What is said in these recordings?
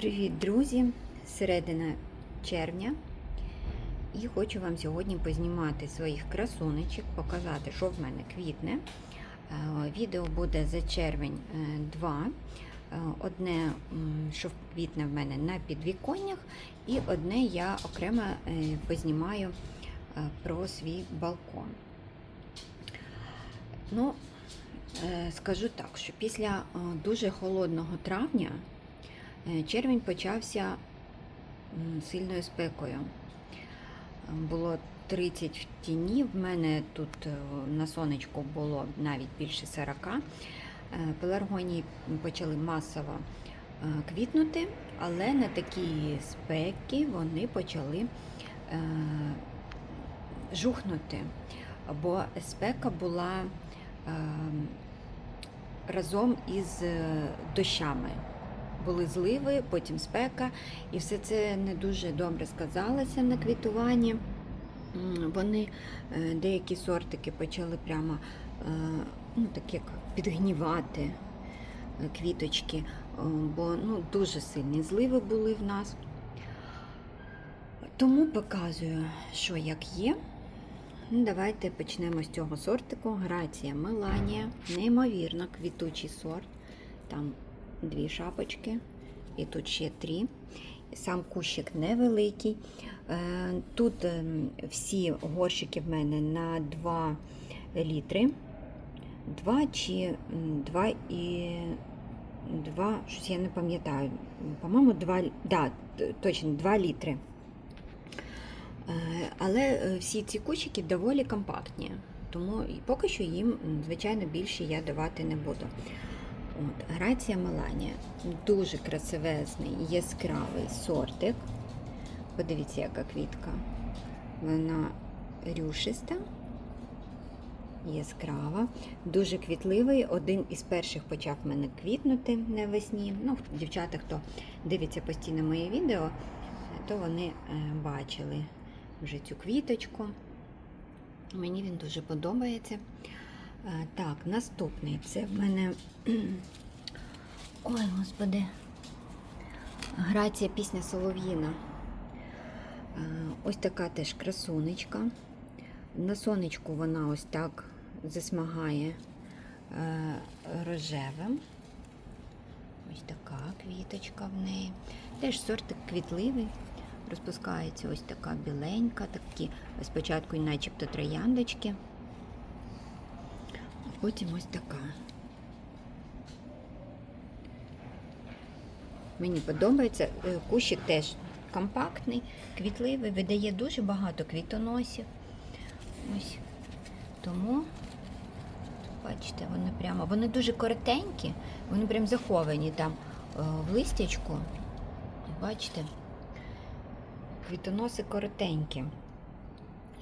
Привіт, друзі! Середина червня. І хочу вам сьогодні познімати своїх красунечок, показати, що в мене квітне. Е, Відео буде за червень 2. Одне, що квітне в мене на підвіконнях, і одне я окремо е, познімаю е, про свій балкон. Ну, е, скажу так, що після е, дуже холодного травня Е, Червень почався сильною спекою. Е, Було 30 в тіні, в мене тут е, на сонечку було навіть більше 40. Е, Пеларгонії почали масово е, квітнути, але на такі спеки вони почали е, жухнути, бо спека була е, разом із е, дощами були зливи, потім спека, і все це не дуже добре сказалося на квітуванні. Вони е, деякі сортики почали прямо е, ну, так як підгнівати е, квіточки, бо ну, дуже сильні зливи були в нас. Тому показую, що як є. Ну, Давайте почнемо з цього сортику. Грація Меланія, неймовірно квітучий сорт. Там дві шапочки, і тут ще три. Сам кущик невеликий. Е, Тут ем, всі горщики в мене на 2 літри. 2 чи 2 і 2, щось я не пам'ятаю. По-моєму, 2, да, точно 2 літри. Е, Але е, всі ці кущики доволі компактні, тому поки що їм, звичайно, більше я давати не буду. От, Грація Меланія. Дуже красивезний, яскравий сортик. Подивіться, яка квітка. Вона рюшиста, яскрава, дуже квітливий. Один із перших почав мене квітнути навесні. Ну, дівчата, хто дивиться постійно мої відео, то вони е, бачили вже цю квіточку. Мені він дуже подобається. Так, наступний це в мене. Ой, господи. Грація пісня Солов'їна. Ось така теж красунечка. На сонечку вона ось так засмагає е, рожевим. Ось така квіточка в неї. Теж сортик квітливий. Розпускається ось така біленька, такі спочатку начебто трояндочки. Потім ось така. Мені подобається. Е, Кущик теж компактний, квітливий, видає дуже багато квітоносів. Ось. Тому, бачите, вони прямо, вони дуже коротенькі, вони прям заховані там е, в листячку. Бачите, квітоноси коротенькі.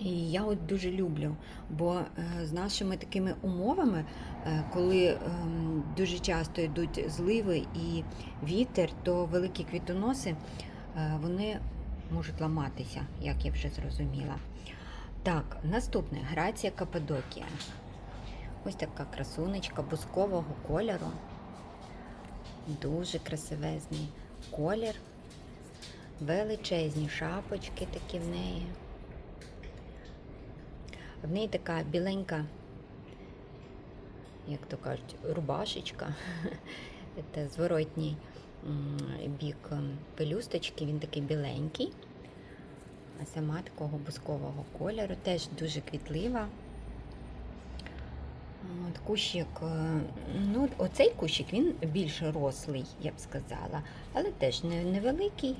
І я от дуже люблю, бо е, з нашими такими умовами, е, коли ем, дуже часто йдуть зливи і вітер, то великі квітоноси е, вони можуть ламатися, як я вже зрозуміла. Так, наступне грація Каппадокія. Ось така красунечка бускового кольору. Дуже красивезний колір. Величезні шапочки такі в неї. В неї така біленька, як то кажуть, рубашечка. Це зворотній бік пелюсточки, він такий біленький, а сама такого бускового кольору, теж дуже квітлива. От кущик, е, ну, оцей кущик він більш рослий, я б сказала, але теж невеликий.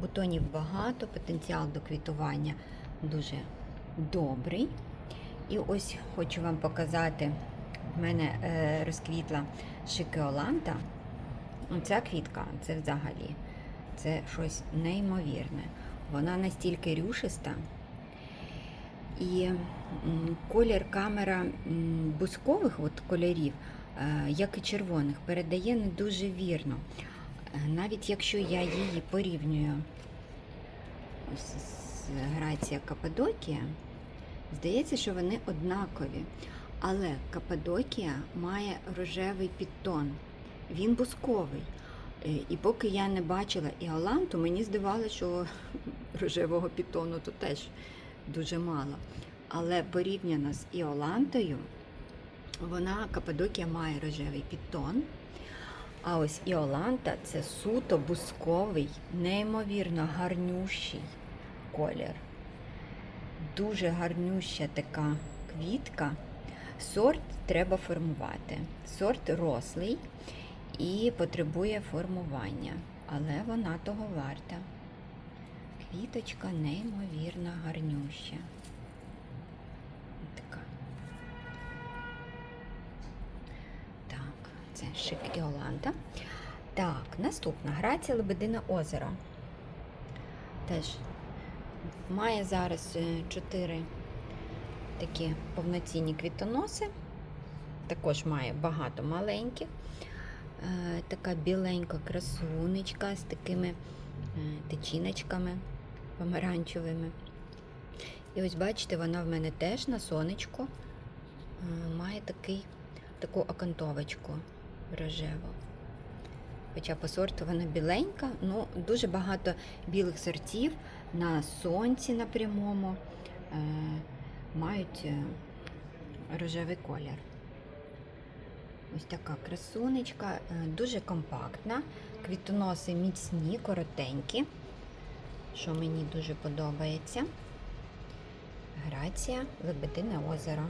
Бутонів багато, потенціал до квітування дуже добрий. І ось хочу вам показати, в мене е, розквітла шикеоланта. Ця квітка, це взагалі це щось неймовірне. Вона настільки рюшиста. І колір камера м, бускових от кольорів, е, як і червоних, передає не дуже вірно. Е, Навіть якщо я її порівнюю з Грація Каппадокія, здається, що вони однакові. Але Каппадокія має рожевий підтон. Він бусковий. Е, І поки я не бачила іоланту, мені здавалося, що рожевого пітону тут теж дуже мало. Але порівняно з іолантою, вона Каппадокія має рожевий пітон. А ось Іоланта це суто бусковий, неймовірно гарнющий колір. Дуже гарнюща така квітка. Сорт треба формувати. Сорт рослий і потребує формування, але вона того варта. Квіточка неймовірно гарнюща. Така. Так, це шик Іоланта. Так, наступна грація Лебедине озеро. Теж має зараз е, чотири такі повноцінні квітоноси. Також має багато маленьких. Е, Така біленька красунечка з такими е, тичіночками помаранчевими. І ось бачите, вона в мене теж на сонечку е, має такий, таку окантовочку рожеву. Хоча по сорту вона біленька, ну дуже багато білих сортів на сонці на прямому е, мають е, рожевий колір. Ось така красунечка, е, дуже компактна, квітоноси міцні, коротенькі, що мені дуже подобається. Грація, Лебедине озеро.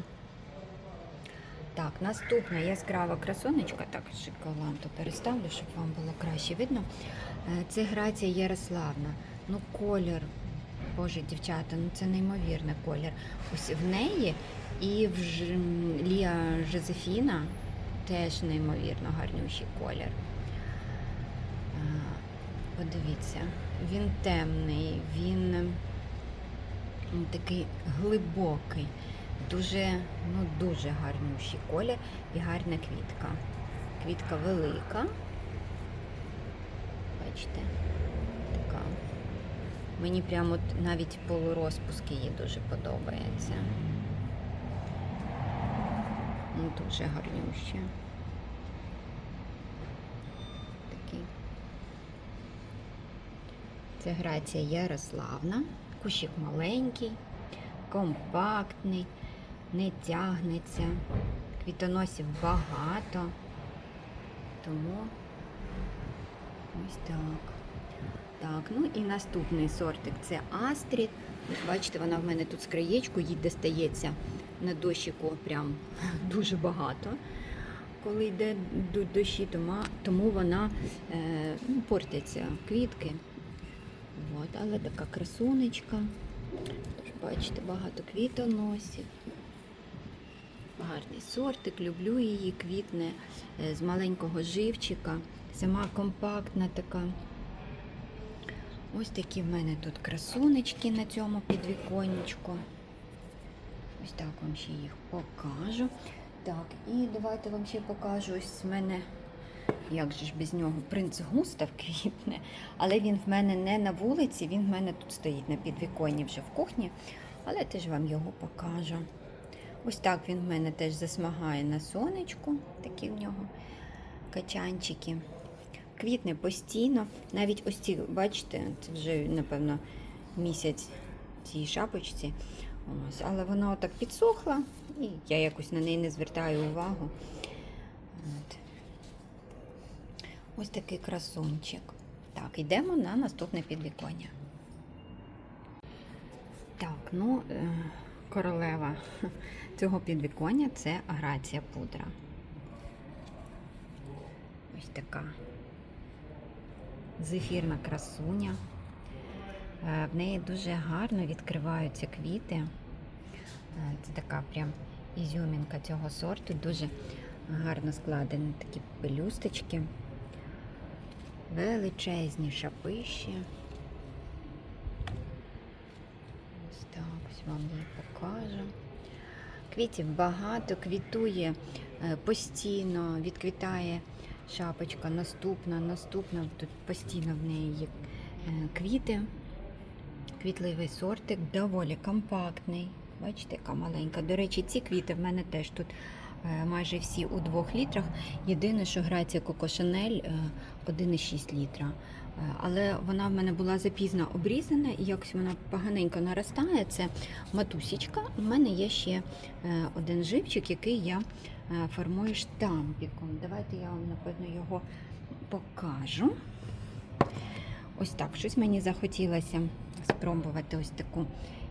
Так, наступна яскрава красунечка, так, шоколанту переставлю, щоб вам було краще видно. Е, Це Грація Ярославна. Ну, колір, боже, дівчата, ну це неймовірний колір. Ось в неї і в Ж... Лія Жозефіна теж неймовірно гарнющий колір. Е, Подивіться, він темний, він такий глибокий, дуже, ну, дуже гарнющий колір і гарна квітка. Квітка велика. Бачите, така. Мені прямо навіть полурозпуск її дуже подобається. Ну, Дуже гарнюща. Такий. Це грація Ярославна. Кущик маленький, компактний, не тягнеться, квітоносів багато. Тому ось так. Так, ну і наступний сортик це Астрід. Бачите, вона в мене тут з краєчку, їй достається на дощику прям дуже багато. Коли йде до дощі, тому, вона е, ну, портяться квітки. От, але така красунечка. Бачите, багато квітоносів. Гарний сортик, люблю її, квітне е, з маленького живчика. Сама компактна така. Ось такі в мене тут красунечки на цьому підвіконечку. Ось так вам ще їх покажу. Так, і давайте вам ще покажу ось в мене, як же ж без нього, принц Густав квітне, але він в мене не на вулиці, він в мене тут стоїть на підвіконні вже в кухні, але теж вам його покажу. Ось так він в мене теж засмагає на сонечку, такі в нього качанчики. Квітне постійно. Навіть ось ці, бачите, це вже, напевно, місяць цій шапочці. Ось, але вона отак підсохла, і я якось на неї не звертаю увагу. От. Ось такий красунчик. Так, йдемо на наступне підвіконня. Так, ну, е, королева цього підвіконня це аграція пудра. Ось така зефірна красуня. Е, В неї дуже гарно відкриваються квіти. Е, Це така прям ізюмінка цього сорту, дуже гарно складені такі пелюсточки, величезні шапищі. Ось ось вам її покажу. Квітів багато, квітує е, постійно, відквітає шапочка, наступна, наступна. Тут постійно в неї є е, квіти. Квітливий сортик, доволі компактний. Бачите, яка маленька. До речі, ці квіти в мене теж тут майже всі у 2 літрах. Єдине, що грація Коко Шанель е, 1,6 літра. Е, Але вона в мене була запізно обрізана і якось вона поганенько наростає. Це матусічка. У мене є ще е, один живчик, який я е, формую штампіком. Давайте я вам, напевно, його покажу. Ось так, щось мені захотілося спробувати ось таку,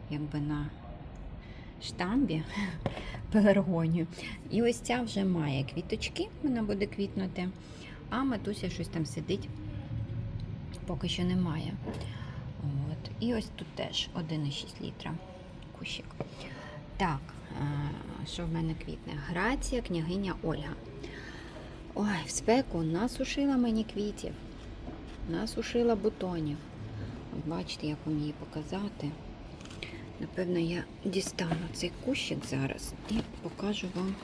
якби на штамбі пеларгонію. І ось ця вже має квіточки, вона буде квітнути, а матуся щось там сидить, поки що немає. От. І ось тут теж 1,6 літра кущик. Так, е, що в мене квітне? Грація, княгиня Ольга. Ой, в спеку насушила мені квітів, насушила бутонів. Ось бачите, як вам її показати. Напевно, я дістану цей кущик зараз і покажу вам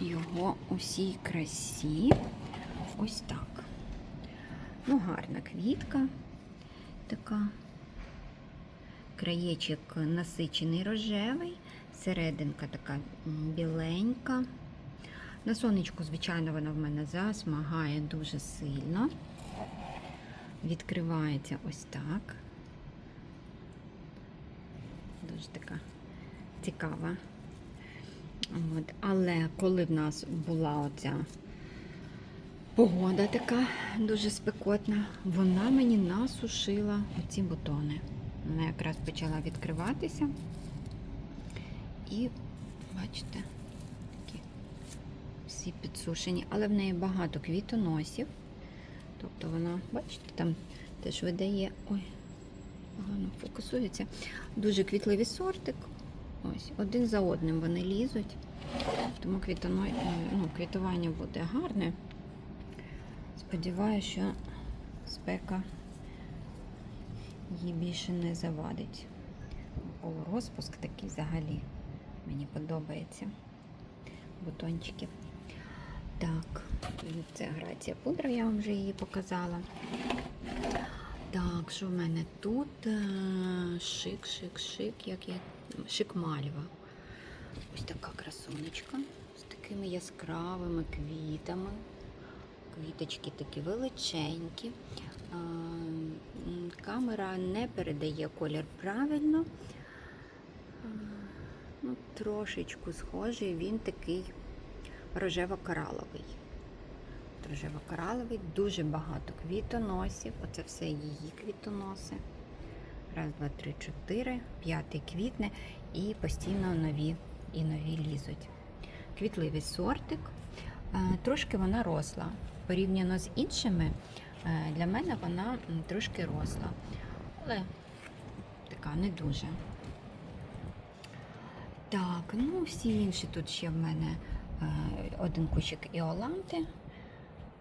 його у всій красі. Ось так. Ну, гарна квітка така. Краєчок насичений рожевий, серединка така біленька. На сонечку, звичайно, вона в мене засмагає дуже сильно. Відкривається ось так. Дуже така цікава. От. Але коли в нас була оця погода така дуже спекотна, вона мені насушила оці бутони. Вона якраз почала відкриватися. І, бачите, такі всі підсушені, але в неї багато квітоносів. Тобто вона, бачите, там теж видає. Ой, погано фокусується. Дуже квітливий сортик. Ось, один за одним вони лізуть. Тому квітоно, е, ну, квітування буде гарне. Сподіваюся, що спека їй більше не завадить. Полурозпуск такий взагалі. Мені подобається. Бутончики. Так, це грація пудра, я вам вже її показала. Так, що в мене тут? Е, Шик, шик, шик, як я. Шик мальва. Ось така красунечка з такими яскравими квітами. Квіточки такі величенькі. Камера не передає колір правильно. Ну, трошечку схожий, він такий рожево-кораловий. Рожево-кораловий, дуже багато квітоносів. Оце все її квітоноси. Раз, два, три, чотири, п'ятий квітне і постійно нові і нові лізуть. Квітливий сортик. Е, Трошки вона росла. Порівняно з іншими, е, для мене вона трошки росла. Але така не дуже. Так, ну всі інші тут ще в мене е, один кущик іоланти.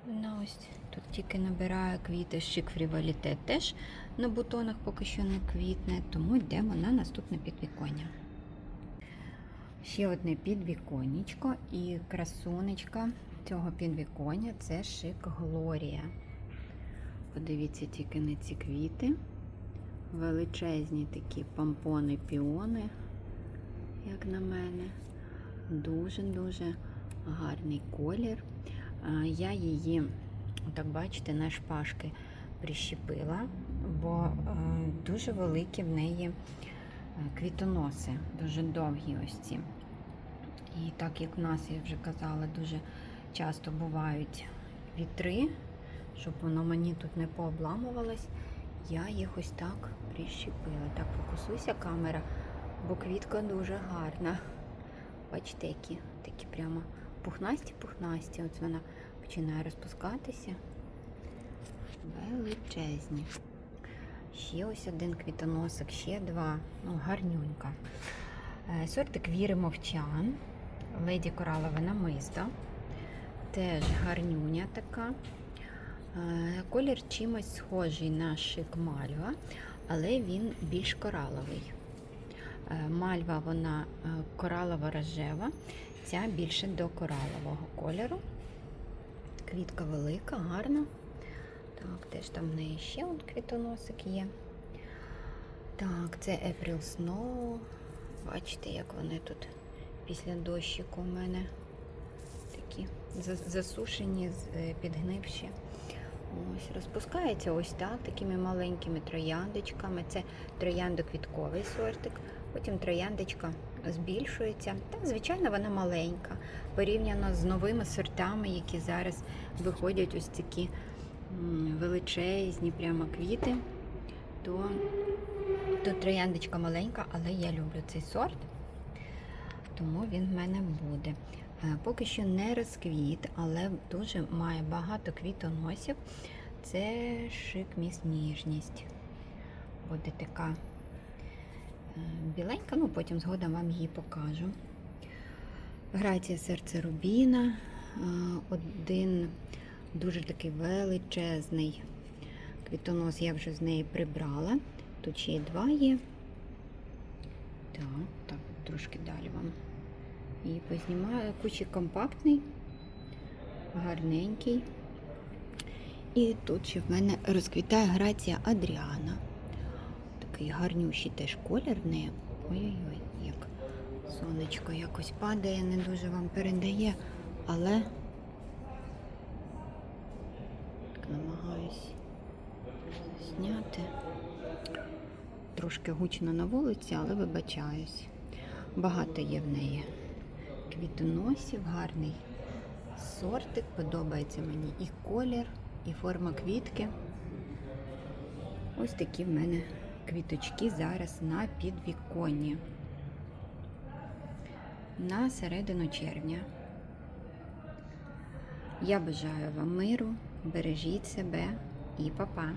Вона ось тут тільки набирає квіти, шик фріваліте теж на бутонах поки що не квітне, тому йдемо на наступне підвіконня. Ще одне підвіконечко і красунечка цього підвіконня це шик Глорія. Подивіться тільки на ці квіти. Величезні такі помпони піони, як на мене. Дуже-дуже гарний колір. Я її, так бачите, на шпажки прищепила, бо е, дуже великі в неї е, квітоноси, дуже довгі ось ці. І так як в нас, я вже казала, дуже часто бувають вітри, щоб воно мені тут не пообламувалось, я їх ось так прищепила. Так, фокусуйся камера, бо квітка дуже гарна. Бачите, які такі прямо пухнасті-пухнасті. От вона починає розпускатися. Величезні. Ще ось один квітоносик, ще два. Ну, гарнюнька. Е, Сортик Віри Мовчан. Леді Коралове намисто. Теж гарнюня така. Е, Колір чимось схожий на шик мальва, але він більш кораловий. Е, Мальва вона е, коралово-рожева, ця більше до коралового кольору. Квітка велика, гарна. Так, теж там в неї ще от квітоносик є. Так, це April Snow. Бачите, як вони тут після дощику у мене такі засушені, е, підгнивші. Ось розпускається ось так, такими маленькими трояндочками. Це трояндоквітковий сортик. Потім трояндочка збільшується. Та, звичайно, вона маленька. Порівняно з новими сортами, які зараз виходять ось такі величезні прямо квіти, то, то трояндочка маленька, але я люблю цей сорт, тому він в мене буде. Е, Поки що не розквіт, але дуже має багато квітоносів. Це шик міс ніжність. Буде така біленька, ну потім згодом вам її покажу. Грація серце Рубіна. е, Один дуже такий величезний квітонос я вже з неї прибрала. Тут ще два є. Так, так, трошки далі вам її познімаю. Кучик компактний, гарненький. І тут ще в мене розквітає грація Адріана. Такий гарнющий теж колір в неї. Ой-ой-ой, як сонечко якось падає, не дуже вам передає, але намагаюсь зняти. Трошки гучно на вулиці, але вибачаюсь. Багато є в неї квітоносів, гарний сортик. Подобається мені і колір, і форма квітки. Ось такі в мене квіточки зараз на підвіконні. На середину червня. Я бажаю вам миру, бережіть себе і па-па!